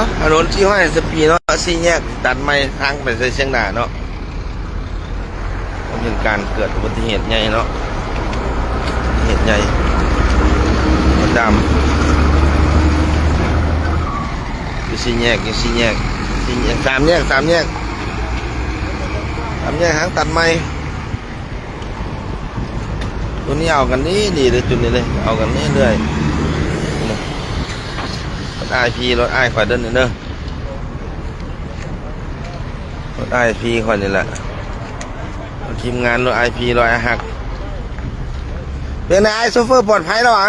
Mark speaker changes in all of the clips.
Speaker 1: าถนนที่ห้อยสปีเนาะสี่แยกตัดไม้ทางไปใส่เชียงดาเนาะเป็นการเกิดอุบัติเหตุใหญ่เนาะเหตุใหญ่มันดำยู่สี่แยกยู่สี่แยกสี่แยกสามแยกสามแยกสามแยกทางตัดไม้ตัวนี้เอากันนี่ดีเลยจุดนี้เลยเอากันนี่เรื่อย ไอพีรถไอคอยเดินนี่เด้อรถไอพีคอยนี่แหละทีมงานรถไอพีรถไอหักเป็นไงไอโซเฟอร์ปลอดภัยแล้วเหรอ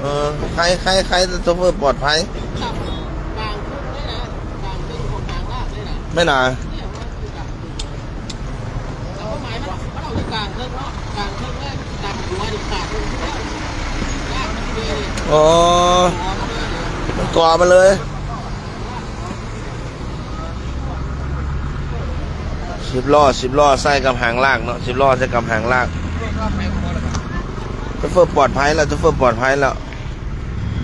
Speaker 1: เออใครใครใครโซเฟอร์ปลอดภัย
Speaker 2: กลางขึ้นเลยนะกลางขึ้นของกลางลากเลยนะ
Speaker 1: ไม่น่า
Speaker 2: อ๋อมัน
Speaker 1: ก่อมาเลย สิบล้อสิบล้อใส่กับหางลากเนาะสิบล้อใส่กับหางลากโซเฟอร์ปลอดภัยแล้วโซเฟอร์ปลอดภัยแล้ว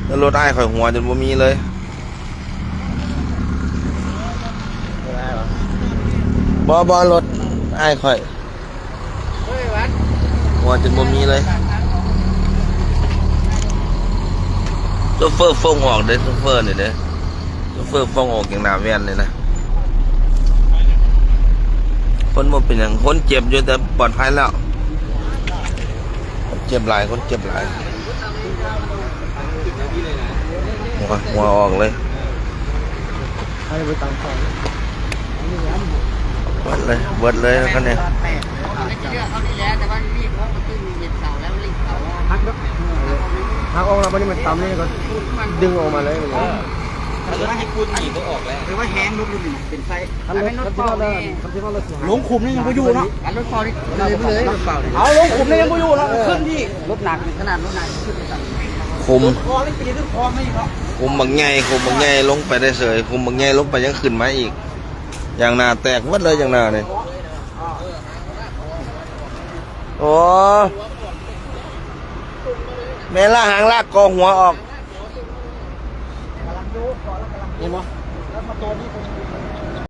Speaker 1: แล้วรถไอ้ข่อยหัวจนบ่มีเลยบอบอรถไอ้ข่อยหัวจนบ่มีเลย ซเฟอร์ฟงออกเด้อโซเฟอร์นี่เด้อโซเฟอร์ฟงออกอย่างหนาแว่นเลยนะคนบ่เป็นอย่างคนเจ็บอยู่แต่ปลอดภัยแล้วเจ็บหลายคนเจ็บหลายหัวหัวออกเลย
Speaker 2: ไปตามเบิ
Speaker 1: ดเลยเบิดเลยแล้วก็เนี่ย
Speaker 2: แปดไม่ใช่เรื่องเขานี่แหละแต่ว่ารีบเพราะมันตึ้งเย็นเสาแล้วรีบเสา
Speaker 3: พัก พักออกแล้ววันนี้มันตำนี่ก็ดึงออกมาเลยมัน
Speaker 2: หรือว่าให้คุณหนีก็ออกแล้วหรือว่าแห้งลุกอยู่เป็นไฟ
Speaker 3: คันรถคันที่ว่าเราคันที่ว่าเรา
Speaker 2: หลงขุมนี่ยังไม่อยู่เนาะอันรถฟอร์นี่เลยไปเลยรถเปล่า
Speaker 3: เอาลงขุมนี่ยังไม่อยู่แล้วขึ้นที่
Speaker 2: รถหนักขนาดรถหนักขึ้นไปสั่ง
Speaker 1: คุม
Speaker 3: คอนี่ปีนึงคอไม่เพราะ
Speaker 1: คุมบางไงคุมบางไงลงไปได้เสยคุมบางไงลงไปยังขึ้นมาอีก อย่างหนาแตกหมดเลยอย่างหนาเนี่ยโอ้ แม่ล่าหางลากกอหัวออก
Speaker 3: เห็นไหม